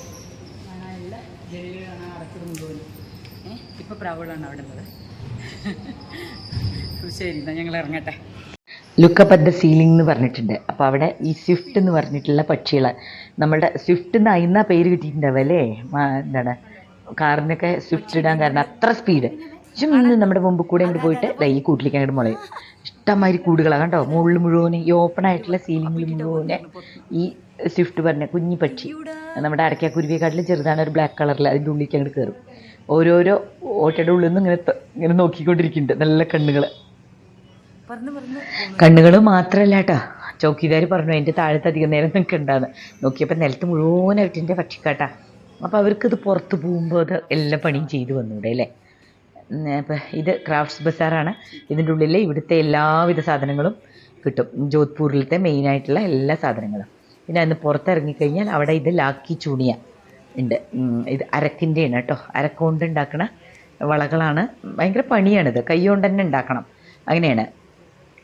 കാണാനുള്ള ജനലുകളാണ് അടച്ചത് മുഴുവൻ ഏഹ് ഇപ്പോൾ പ്രാവുകളാണ് അവിടെ ഉള്ളത്. ശരി എന്നാൽ ഞങ്ങൾ ഇറങ്ങട്ടെ. ലുക്കപ്പ് അറ്റ് ദ സീലിംഗ് എന്ന് പറഞ്ഞിട്ടുണ്ട്. അപ്പോൾ അവിടെ ഈ സ്വിഫ്റ്റ് എന്ന് പറഞ്ഞിട്ടുള്ള പക്ഷികൾ നമ്മളുടെ സ്വിഫ്റ്റ് എന്ന് അയിന്ന പേര് കിട്ടിയിട്ടുണ്ടാവും അല്ലേ? എന്താണ്? കാറിനൊക്കെ സ്വിഫ്റ്റ് ഇടാൻ കാരണം അത്ര സ്പീഡ് ചുമ്മാ നമ്മുടെ മുമ്പ് കൂടെ അങ്ങോട്ട് പോയിട്ട് ഈ കൂട്ടിലേക്ക് അങ്ങോട്ട് മുളയും. ഇഷ്ടംമാതിരി കൂടുകളാണ് കണ്ടോ? മുകളിൽ മുഴുവൻ ഈ ഓപ്പൺ ആയിട്ടുള്ള സീലിംഗിൽ മുഴുവൻ ഈ സ്വിഫ്റ്റ് പറഞ്ഞ കുഞ്ഞി പക്ഷി നമ്മുടെ അടയ്ക്കാക്കുരുവിയെക്കാട്ടിലും ചെറുതാണ് ഒരു ബ്ലാക്ക് കളറിൽ അതിന്റെ ഉള്ളിലേക്ക് അങ്ങോട്ട് കയറും ഓരോരോ ഓട്ടയുടെ ഉള്ളിൽ നിന്ന് ഇങ്ങനെ ഇങ്ങനെ നോക്കിക്കൊണ്ടിരിക്കുന്നുണ്ട്. നല്ല കണ്ണുകൾ കണ്ണുകൾ മാത്രമല്ല കേട്ടോ ചൗക്കിദാർ പറഞ്ഞു അതിന്റെ താഴത്ത് അധികം നേരം നിൽക്കണ്ടാന്ന് നോക്കിയപ്പോൾ നിലത്ത് മുഴുവനായിട്ട് എന്റെ പക്ഷിക്കാട്ടാ അപ്പോൾ അവർക്കിത് പുറത്ത് പോകുമ്പോൾ അത് എല്ലാ പണിയും ചെയ്തു വന്നൂടെ അല്ലേ? ഇത് ക്രാഫ്റ്റ്സ് ബസാറാണ് ഇതിന്റെ ഉള്ളിൽ ഇവിടുത്തെ എല്ലാവിധ സാധനങ്ങളും കിട്ടും. ജോധ്പൂരിലത്തെ മെയിനായിട്ടുള്ള എല്ലാ സാധനങ്ങളും. പിന്നെ അന്ന് പുറത്തിറങ്ങിക്കഴിഞ്ഞാൽ അവിടെ ഇത് ലാക്കി ചൂണിയ ഉണ്ട്. ഇത് അരക്കിന്റെയാണ് കേട്ടോ അരക്കൊണ്ട് ഉണ്ടാക്കണ വളകളാണ്. ഭയങ്കര പണിയാണിത് കൈ കൊണ്ട് തന്നെ ഉണ്ടാക്കണം. അങ്ങനെയാണ്.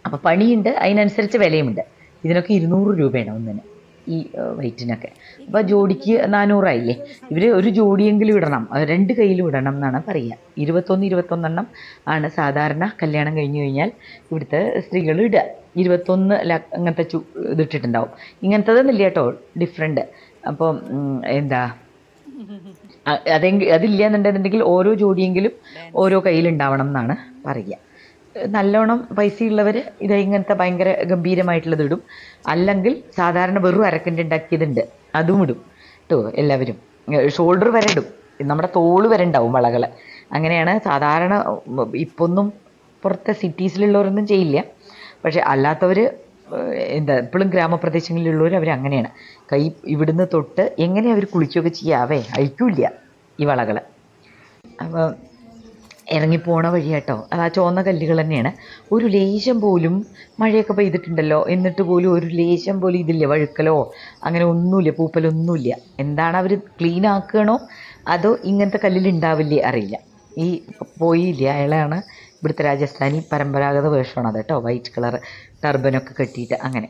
അപ്പോൾ പണിയുണ്ട്. അതിനനുസരിച്ച് വിലയുമുണ്ട്. ഇതിനൊക്കെ ഇരുന്നൂറ് രൂപയാണ് ഒന്നിന്. ഈ വെയ്റ്റിനൊക്കെ അപ്പോൾ ജോഡിക്ക് നാനൂറായില്ലേ? ഇവർ ഒരു ജോഡിയെങ്കിലും ഇടണം. രണ്ട് കയ്യിലും ഇടണം എന്നാണ് പറയുക. ഇരുപത്തൊന്ന് ഇരുപത്തൊന്നെണ്ണം ആണ് സാധാരണ കല്യാണം കഴിഞ്ഞു കഴിഞ്ഞാൽ ഇവിടുത്തെ സ്ത്രീകൾ ഇടുക. ഇരുപത്തൊന്ന് അങ്ങനത്തെ ചു ഇതിട്ടിട്ടുണ്ടാവും. ഇങ്ങനത്തതെന്നില്ല കേട്ടോ. ഡിഫറെന്റ് അപ്പം എന്താ? അതെങ്കിൽ അതില്ല എന്നുണ്ടെന്നുണ്ടെങ്കിൽ ഓരോ ജോഡിയെങ്കിലും ഓരോ കയ്യിലുണ്ടാവണം എന്നാണ് പറയുക. നല്ലോണം പൈസയുള്ളവർ ഇത് ഇങ്ങനത്തെ ഭയങ്കര ഗംഭീരമായിട്ടുള്ളത് ഇടും. അല്ലെങ്കിൽ സാധാരണ വെറും അരക്കന്റെ ഉണ്ടാക്കിയതുണ്ട് അതും ഇടും. കേട്ടോ എല്ലാവരും. ഷോൾഡർ വരെ ഇടും. നമ്മുടെ തോൾ വരെ ഉണ്ടാവും വളകൾ അങ്ങനെയാണ് സാധാരണ ഇപ്പൊന്നും പുറത്തെ സിറ്റീസിലുള്ളവരൊന്നും ചെയ്യില്ല. പക്ഷേ അല്ലാത്തവർ എന്താ ഇപ്പോഴും ഗ്രാമപ്രദേശങ്ങളിലുള്ളവർ അവർ അങ്ങനെയാണ്. കൈ ഇവിടുന്ന് തൊട്ട് എങ്ങനെ അവർ കുളിക്കുകയൊക്കെ ചെയ്യാവേ അഴിക്കൂല ഈ വളകൾ അപ്പോൾ ഇറങ്ങിപ്പോണ വഴി കേട്ടോ അത് ആ ചുവന്ന കല്ലുകൾ തന്നെയാണ്. ഒരു ലേശം പോലും മഴയൊക്കെ പെയ്തിട്ടുണ്ടല്ലോ. എന്നിട്ട് പോലും ഒരു ലേശം പോലും ഇതില്ല. വഴുക്കലോ അങ്ങനെ ഒന്നുമില്ല. പൂപ്പലൊന്നുമില്ല. എന്താണ് അവർ ക്ലീൻ ആക്കുകയാണോ? അതോ ഇങ്ങനത്തെ കല്ലിൽ ഉണ്ടാവില്ലേ? അറിയില്ല. ഈ പോയില്ല? അയാളാണ് ഇവിടുത്തെ രാജസ്ഥാനി പരമ്പരാഗത വേഷമാണ് അത് കേട്ടോ വൈറ്റ് കളർ ടർബനൊക്കെ കെട്ടിയിട്ട് അങ്ങനെ.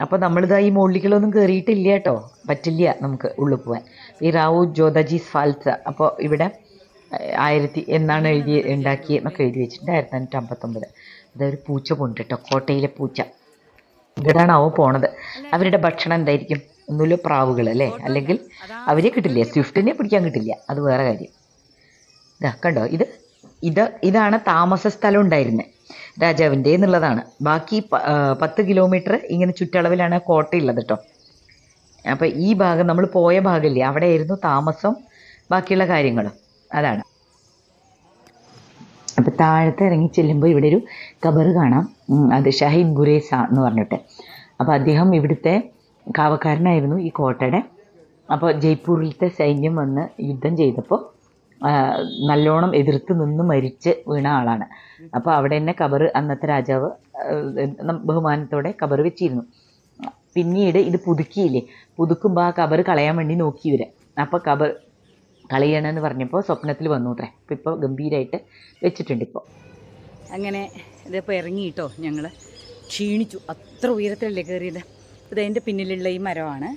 അപ്പോൾ നമ്മളിതാ ഈ മുകളിലേക്കുള്ളൊന്നും കയറിയിട്ടില്ല കേട്ടോ. പറ്റില്ല നമുക്ക് ഉള്ളിൽ പോകാൻ ഈ റാവു ജോദാജീസ് ഫാൽസ. അപ്പോൾ ഇവിടെ ആയിരത്തി എന്നാണ് എഴുതി ഉണ്ടാക്കിയെന്നൊക്കെ എഴുതി വെച്ചിട്ടുണ്ട് ആയിരത്തി അഞ്ഞൂറ്റി അമ്പത്തൊമ്പത് അതൊരു പൂച്ച പോണ്ട് കേട്ടോ കോട്ടയിലെ പൂച്ച. ഇവിടാണാവോ പോണത്. അവരുടെ ഭക്ഷണം എന്തായിരിക്കും? ഒന്നുമില്ല പ്രാവുകൾ അല്ലേ? അല്ലെങ്കിൽ അവരെ കിട്ടില്ല സ്വിഫ്റ്റിനെ പിടിക്കാൻ കിട്ടില്ല. അത് വേറെ കാര്യം. ഇതാ കണ്ടോ? ഇത് ഇത് ഇതാണ് താമസ സ്ഥലം ഉണ്ടായിരുന്നത് രാജാവിന്റെ എന്നുള്ളതാണ്. ബാക്കി പത്ത് കിലോമീറ്റർ ഇങ്ങനെ ചുറ്റളവിലാണ് കോട്ടയുള്ളത് കേട്ടോ അപ്പോൾ ഈ ഭാഗം നമ്മൾ പോയ ഭാഗമില്ലേ അവിടെയായിരുന്നു താമസം ബാക്കിയുള്ള കാര്യങ്ങളും. അതാണ്. അപ്പോൾ താഴത്തെ ഇറങ്ങി ചെല്ലുമ്പോൾ ഇവിടെ ഒരു കബർ കാണാം അത് ഷഹീദ് ഗുരേസ എന്ന് പറഞ്ഞിട്ട്. അപ്പോൾ അദ്ദേഹം ഇവിടുത്തെ കാവക്കാരനായിരുന്നു ഈ കോട്ടയുടെ. അപ്പോൾ ജയ്പൂരിലത്തെ സൈന്യം വന്ന് യുദ്ധം ചെയ്തപ്പോൾ നല്ലോണം എതിർത്ത് നിന്ന് മരിച്ച് വീണ ആളാണ്. അപ്പോൾ അവിടെ തന്നെ കബർ അന്നത്തെ രാജാവ് ബഹുമാനത്തോടെ കബർ വെച്ചിരുന്നു. പിന്നീട് ഇത് പുതുക്കിയില്ലേ? പുതുക്കുമ്പോൾ ആ കബർ കളയാൻ വേണ്ടി നോക്കി ഇവരെ. അപ്പോൾ കബർ കളയണമെന്ന് പറഞ്ഞപ്പോൾ സ്വപ്നത്തിൽ വന്നു അത്രേ അപ്പോൾ ഇപ്പോൾ ഗംഭീരമായിട്ട് വെച്ചിട്ടുണ്ട് ഇപ്പോൾ അങ്ങനെ ഇതിപ്പോൾ ഇറങ്ങിയിട്ടോ ഞങ്ങൾ ക്ഷീണിച്ചു. അത്ര ഉയരത്തിലല്ലേ കയറിയത് ഇത് അതിന്റെ പിന്നിലുള്ള ഈ മരമാണ്.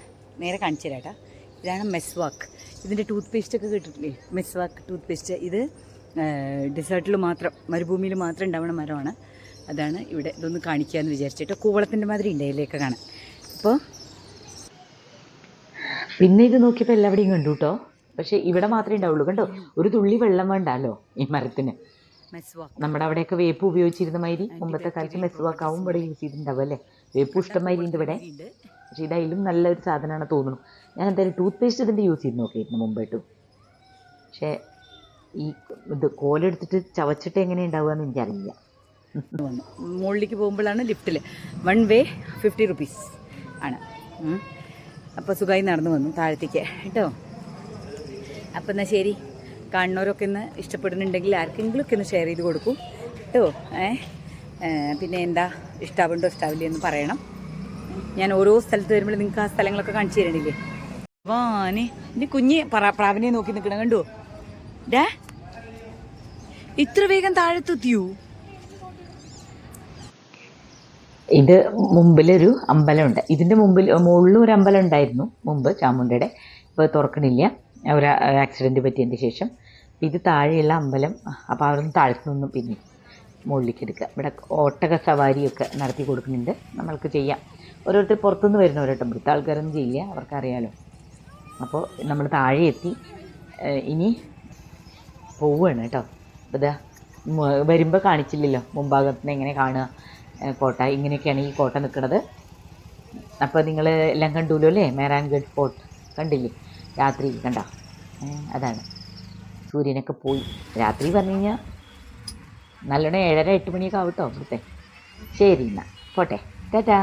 നേരെ കാണിച്ചു തരാട്ടാ. കേട്ടോ ഇതാണ് മെസ്വാക്ക് ഇതിന്റെ ടൂത്ത് പേസ്റ്റ് ഒക്കെ കേട്ടിട്ടില്ലേ? മെസ്വാക്ക് ടൂത്ത് പേസ്റ്റ് ഇത് ഡെസേർട്ടിൽ മാത്രം മരുഭൂമിയിൽ മാത്രം ഉണ്ടാവുന്ന മരമാണ്. അതാണ് ഇവിടെ ഇതൊന്ന് കാണിക്കുക എന്ന് വിചാരിച്ചിട്ട് കൂവളത്തിന്റെ മാതിരി ഉണ്ട് ഇതിലേക്ക് കാണാൻ. അപ്പോൾ പിന്നെ ഇത് നോക്കിയപ്പോൾ എല്ലാവിടെയും കണ്ടു കേട്ടോ പക്ഷേ ഇവിടെ മാത്രമേ ഉണ്ടാവുള്ളൂ. കണ്ടോ? ഒരു തുള്ളി വെള്ളം വേണ്ടല്ലോ ഈ മരത്തിന്? നമ്മുടെ അവിടെയൊക്കെ വേപ്പ് ഉപയോഗിച്ചിരുന്ന മാതിരി മുമ്പത്തെ കാലത്ത് മെസ്സുവാക്കാവും ഇവിടെ യൂസ് ചെയ്തിട്ടുണ്ടാവും അല്ലേ? വേപ്പ് ഇഷ്ടമായി ഉണ്ട് ഇവിടെ. പക്ഷെ ഇതായാലും നല്ലൊരു സാധനമാണ് തോന്നുന്നു. ഞാൻ എന്തായാലും ടൂത്ത് പേസ്റ്റ് ഇതിന്റെ യൂസ് ചെയ്ത് നോക്കിയിരുന്നു മുമ്പായിട്ടും. പക്ഷേ ഈ ഇത് കോലെടുത്തിട്ട് ചവച്ചിട്ട് എങ്ങനെ ഉണ്ടാവുക എന്ന് എനിക്കറിയില്ല. മുകളിലേക്ക് പോകുമ്പോഴാണ് ലിഫ്റ്റിൽ വൺ വേ ഫിഫ്റ്റി റുപ്പീസ് ആണ്. അപ്പോൾ സുഖമായി നടന്നു വന്നു താഴത്തേക്ക്. കേട്ടോ? അപ്പം എന്നാൽ ശരി. കാണുന്നവരൊക്കെ ഒന്ന് ഇഷ്ടപ്പെടുന്നുണ്ടെങ്കിൽ ആർക്കെങ്കിലും ഒക്കെ ഒന്ന് ഷെയർ ചെയ്ത് കൊടുക്കും. കേട്ടോ. പിന്നെ എന്താ? ഇഷ്ടാവുണ്ടോ? ഇഷ്ടാവില്ലേ എന്ന് പറയണം. ഞാൻ ഓരോ സ്ഥലത്ത് വരുമ്പോൾ നിങ്ങൾക്ക് ആ സ്ഥലങ്ങളൊക്കെ കാണിച്ചു തരണില്ലേ? വാനി എന്റെ കുഞ്ഞ് പ്രാവിനെ നോക്കി നിൽക്കണം കണ്ടോ? ഡാ ഇത്ര വേഗം താഴത്തെത്തിയോ? ഇത് മുമ്പിലൊരു അമ്പലമുണ്ട്. ഇതിന്റെ മുമ്പിൽ മുകളിലും ഒരു അമ്പലം ഉണ്ടായിരുന്നു മുമ്പ് ചാമുണ്ടയുടെ ഇപ്പോൾ തുറക്കണില്ല. ഒരു ആക്സിഡന്റ് പറ്റിയതിന്റെ ശേഷം ഇത് താഴെയുള്ള അമ്പലം അപ്പോൾ അവിടുന്ന് താഴത്തു നിന്നും പിന്നെ മുകളിലേക്ക് എടുക്കുക. ഇവിടെ ഒട്ടക സവാരിയൊക്കെ നടത്തി കൊടുക്കുന്നുണ്ട്. നമ്മൾക്ക് ചെയ്യാം. ഓരോരുത്തർ പുറത്തുനിന്ന് വരുന്നവരോട്ടോ ഇവിടുത്തെ ആൾക്കാരൊന്നും ചെയ്യില്ല. അവർക്കറിയാലോ. അപ്പോൾ നമ്മൾ താഴെ എത്തി. ഇനി പോവുകയാണ് കേട്ടോ. അപ്പോൾ ഇതാ വരുമ്പോൾ കാണിച്ചില്ലല്ലോ. മുമ്പാകത്തിന് എങ്ങനെ കാണുക കോട്ട. ഇങ്ങനെയൊക്കെയാണ് ഈ കോട്ട നിൽക്കുന്നത്. അപ്പോൾ നിങ്ങൾ എല്ലാം കണ്ടുല്ലോ അല്ലേ? മേരാൻഗഡ് ഫോർട്ട്. കണ്ടില്ലേ? രാത്രി കണ്ട? അതാണ്. സൂര്യനൊക്കെ പോയി. രാത്രി പറഞ്ഞു കഴിഞ്ഞാൽ നല്ലോണം ഏഴര എട്ട് മണിയൊക്കെ ആവട്ടോ ഇവിടുത്തെ. ശരി എന്നാൽ പോട്ടെ. ടാറ്റാ